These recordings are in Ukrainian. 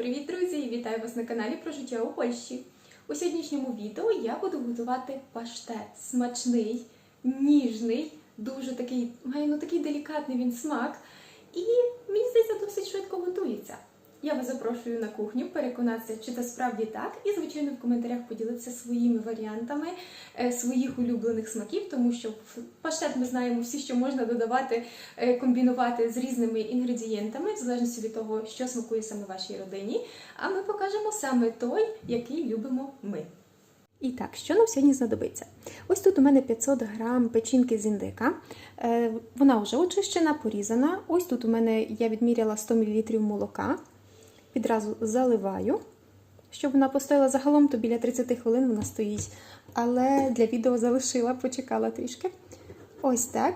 Привіт, друзі! Вітаю вас на каналі про життя у Польщі. У сьогоднішньому відео я буду готувати паштет. Смачний, ніжний, дуже такий, має ну такий делікатний він смак. І мені здається, досить швидко готується. Я вас запрошую на кухню переконатися, чи це справді так, і звичайно в коментарях поділитися своїми варіантами е, своїх улюблених смаків, тому що в паштет ми знаємо всі, що можна додавати, е, комбінувати з різними інгредієнтами, в залежності від того, що смакує саме вашій родині. А ми покажемо саме той, який любимо ми. І так, що нам сьогодні знадобиться? Ось тут у мене 500 грам печінки з індика. Е, Вона вже очищена, порізана. Ось тут у мене я відміряла 100 мл молока. Відразу заливаю. Щоб вона постояла загалом, то біля 30 хвилин вона стоїть. Але для відео залишила, почекала трішки. Ось так.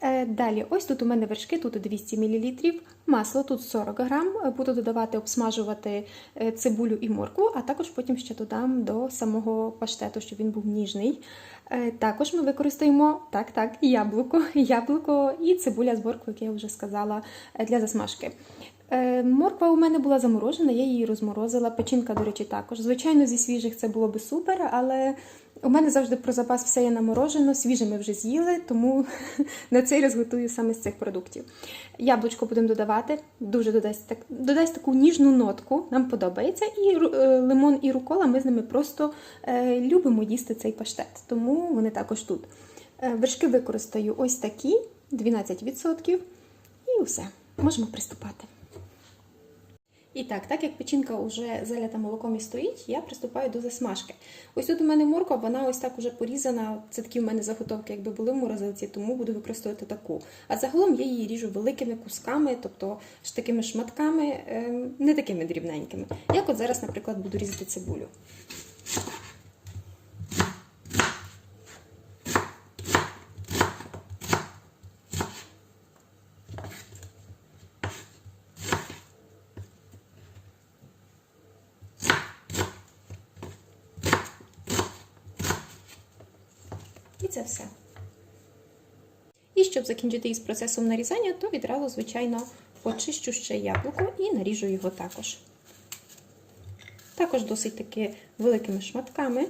Е, Далі, ось тут у мене вершки, тут 200 мл, масло, тут 40 грам. Буду додавати, обсмажувати е, цибулю і моркву, а також потім ще додам до самого паштету, щоб він був ніжний. Е, Також ми використаємо так, так, яблуко, яблуко і цибуля з морквою, як я вже сказала, для засмажки. Е, Морква у мене була заморожена, я її розморозила. Печінка, до речі, також. Звичайно, зі свіжих це було би супер, але у мене завжди про запас все є наморожено, свіже ми вже з'їли, тому на цей раз готую саме з цих продуктів. Яблучко будемо додавати, дуже додасть, так, додасть таку ніжну нотку, нам подобається. І е, лимон і рукола ми з ними просто е, любимо їсти цей паштет, тому вони також тут. Вершки використаю ось такі, 12%, і все, можемо приступати. І так, так як печінка вже залята молоком і стоїть, я приступаю до засмажки. Ось тут у мене морква, вона ось так уже порізана. Це такі в мене заготовки, якби були в морозилці, тому буду використовувати таку. А загалом я її ріжу великими кусками, тобто ж такими шматками, ем, не такими дрібненькими. Як от зараз, наприклад, буду різати цибулю. І це все. І щоб закінчити із процесом нарізання, то відразу, звичайно, очищу ще яблуко і наріжу його також. Також досить таки великими шматками.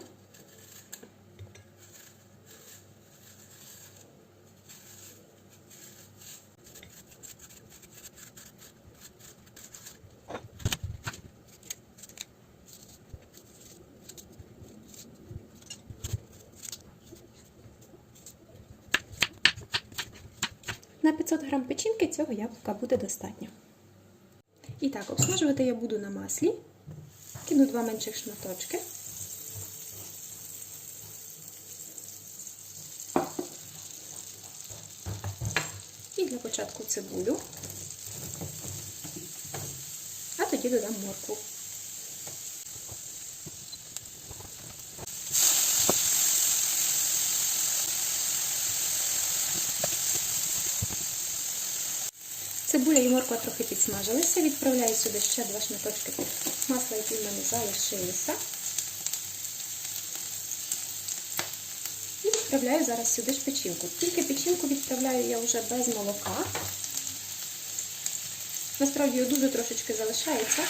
На 500 грам печінки цього яблука буде достатньо. І так, обсмажувати я буду на маслі. Кину два менших шматочки. І для початку цибулю. А тоді додам моркву. Цибуля і морква трохи підсмажилися. Відправляю сюди ще два шматочки масла, які в мене залишилися. І відправляю зараз сюди ж печінку. Тільки печінку відправляю я вже без молока. Насправді дуже трошечки залишається,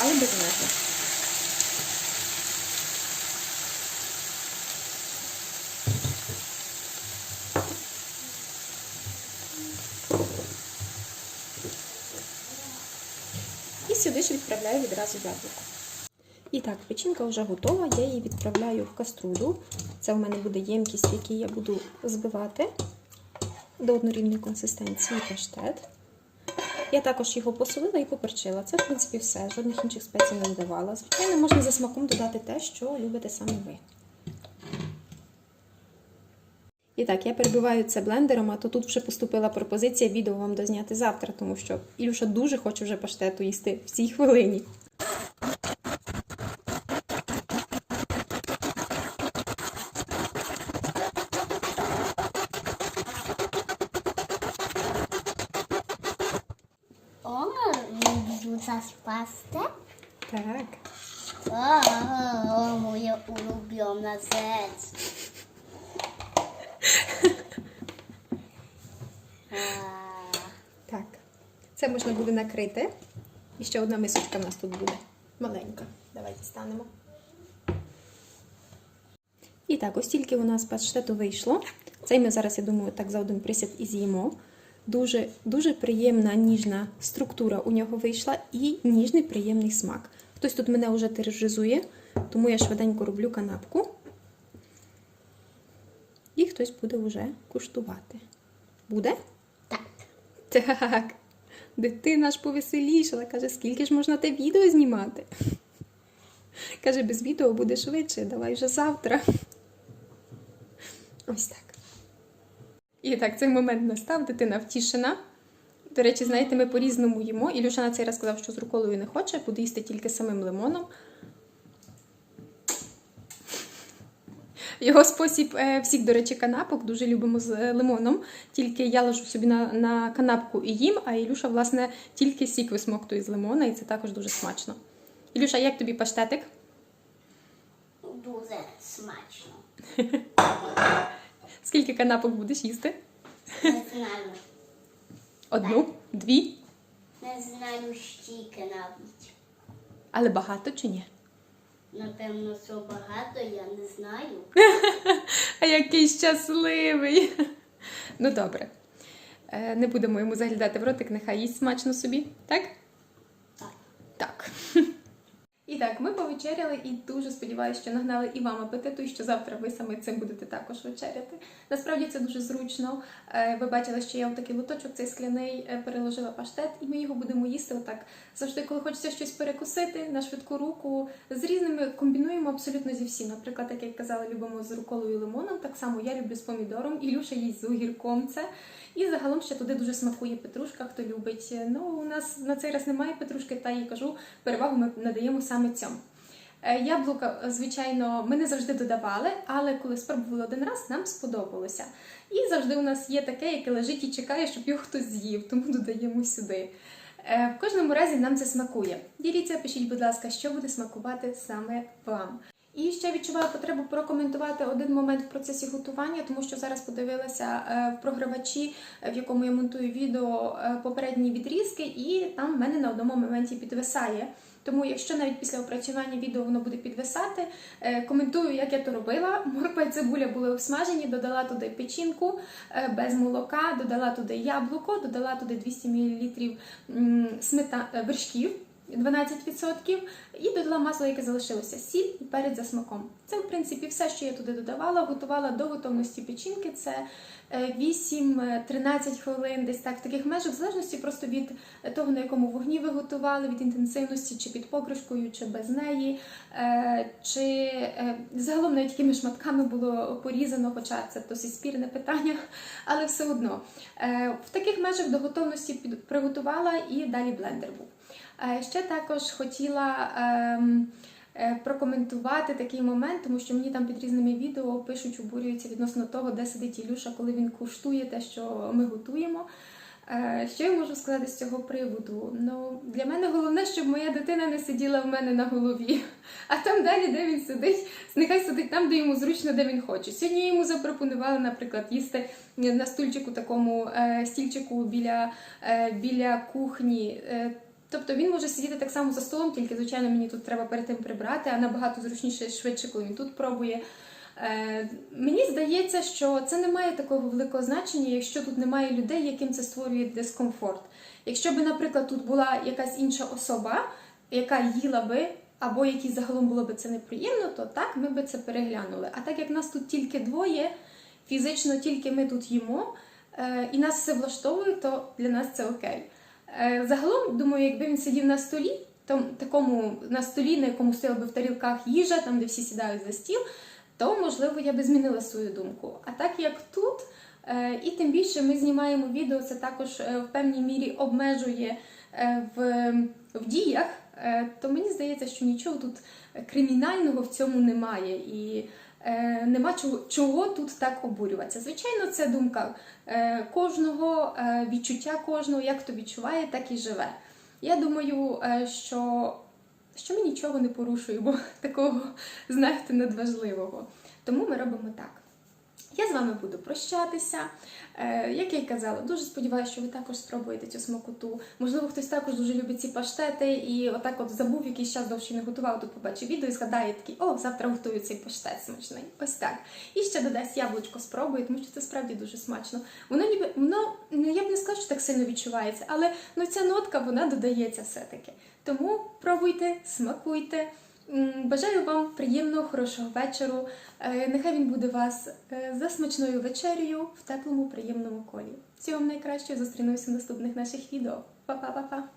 але без нього. Сюди ж відправляю відразу яблуко. І так, печінка вже готова, я її відправляю в каструлю. Це у мене буде ємкість, в якій я буду збивати до однорідної консистенції паштет. Я також його посолила і поперчила. Це, в принципі, все. Жодних інших спецій не додавала. Звичайно, можна за смаком додати те, що любите саме ви. І так, я перебиваю це блендером, а то тут вже поступила пропозиція відео вам дозняти завтра, тому що Ілюша дуже хоче вже паштету їсти в цій хвилині. O, wrzucasz pastę? Так. O, o, moja ulubiona Так. Це можна буде накрити І ще одна мисочка в нас тут буде. Маленька. Давайте станемо. І так, ось тільки у нас паштету вийшло. Цей ми зараз, я думаю, так за один присяд і з'їмо. Дуже, дуже приємна ніжна структура у нього вийшла і ніжний приємний смак. Хтось тут мене вже тероризує, тому я швиденько роблю канапку. І хтось буде вже куштувати. Буде? Так. Дитина ж повеселішала, каже, скільки ж можна те відео знімати? Каже, без відео буде швидше, давай вже завтра. Ось так. І так, цей момент настав, дитина втішена. До речі, знаєте, ми по-різному їмо. Ілюша на цей раз сказав, що з руколою не хоче, буде їсти тільки самим лимоном. Його спосіб е, всіх, до речі, канапок дуже любимо з е, лимоном. Тільки я ложу собі на, на канапку і їм, а Ілюша, власне, тільки сік висмоктує з лимона, і це також дуже смачно. Ілюша, як тобі паштетик? Дуже смачно. Скільки канапок будеш їсти? Не знаю. Одну, дві, Не знаю стільки навіть. але багато чи ні? Напевно, що багато, я не знаю. А який щасливий. Ну добре. Е, Не будемо йому заглядати в ротик, нехай їсть смачно собі? Так. Так. І так, ми повечеряли і дуже сподіваюся, що нагнали і вам апетиту, і що завтра ви саме цим будете також вечеряти. Насправді це дуже зручно. Е, Ви бачили, що я в такий лоточок цей скляний е, переложила паштет, і ми його будемо їсти отак. Завжди, коли хочеться щось перекусити на швидку руку, з різними комбінуємо абсолютно зі всім. Наприклад, як казала, любимо з руколою і лимоном. Так само я люблю з помідором, Ілюша їсть з огірком це. І загалом ще туди дуже смакує петрушка, хто любить. Ну, у нас на цей раз немає петрушки, та їй кажу, перевагу ми надаємо саме цьому. Е, Яблука, звичайно, ми не завжди додавали, але коли спробували один раз, нам сподобалося. І завжди у нас є таке, яке лежить і чекає, щоб його хтось з'їв, тому додаємо сюди. Е, В кожному разі нам це смакує. Діліться, пишіть, будь ласка, що буде смакувати саме вам. І ще відчуваю потребу прокоментувати один момент в процесі готування, тому що зараз подивилася е, в програвачі, в якому я монтую відео е, попередні відрізки, і там в мене на одному моменті підвисає. Тому, якщо навіть після опрацювання відео воно буде підвисати, е, коментую, як я то робила. Морква і цибуля були обсмажені, додала туди печінку без молока, додала туди яблуко, додала туди 200 мл вершків. 12% і додала масло, яке залишилося, сіль і перець за смаком. Це, в принципі, все, що я туди додавала. Готувала до готовності печінки. Це е, 8-13 хвилин, десь так в таких межах, в залежності просто від того, на якому вогні ви готували, від інтенсивності, чи під покришкою, чи без неї, е, чи е, загалом навіть якими шматками було порізано, хоча це досить спірне питання, але все одно. Е, В таких межах до готовності приготувала і далі блендер був. Ще також хотіла ем, е, прокоментувати такий момент, тому що мені там під різними відео пишуть, обурюються відносно того, де сидить Ілюша, коли він куштує те, що ми готуємо. Е, Що я можу сказати з цього приводу? Ну, для мене головне, щоб моя дитина не сиділа в мене на голові. А там далі, де він сидить, нехай сидить там, де йому зручно, де він хоче. Сьогодні йому запропонувала, наприклад, їсти на стульчику такому е, стільчику біля, біля кухні. Тобто він може сидіти так само за столом, тільки, звичайно, мені тут треба перед тим прибрати, а набагато зручніше швидше, коли він тут пробує. Е, мені здається, що це не має такого великого значення, якщо тут немає людей, яким це створює дискомфорт. Якщо би, наприклад, тут була якась інша особа, яка їла би, або якій загалом було би це неприємно, то так ми би це переглянули. А так як нас тут тільки двоє, фізично тільки ми тут їмо, е, і нас все влаштовує, то для нас це окей. Е, Загалом, думаю, якби він сидів на столі, то такому на столі, на якому стояла би в тарілках їжа, там де всі сідають за стіл, то можливо я би змінила свою думку. А так як тут, е, і тим більше ми знімаємо відео, це також е, в певній мірі обмежує в, в діях, то мені здається, що нічого тут кримінального в цьому немає. І е, нема чого, чого тут так обурюватися. Звичайно, це думка е, кожного, е, відчуття кожного, як хто відчуває, так і живе. Я думаю, що, що ми нічого не порушуємо такого, знаєте, надважливого. Тому ми робимо так. Я з вами буду прощатися. Е, як я й казала, дуже сподіваюся, що ви також спробуєте цю смакоту. Можливо, хтось також дуже любить ці паштети і отак от забув якийсь час довше не готував, тут побачив відео і згадає такий, о, завтра готую цей паштет смачний. Ось так. І ще додасть яблучко спробує, тому що це справді дуже смачно. Воно ніби воно ну, я б не сказала, що так сильно відчувається, але ну ця нотка вона додається все-таки. Тому пробуйте, смакуйте. Бажаю вам приємного, хорошого вечору. Е, Нехай він буде вас е, за смачною вечерею в теплому, приємному колі. Всього вам найкращого. Зустрінуся в наступних наших відео. Па-па-па-па!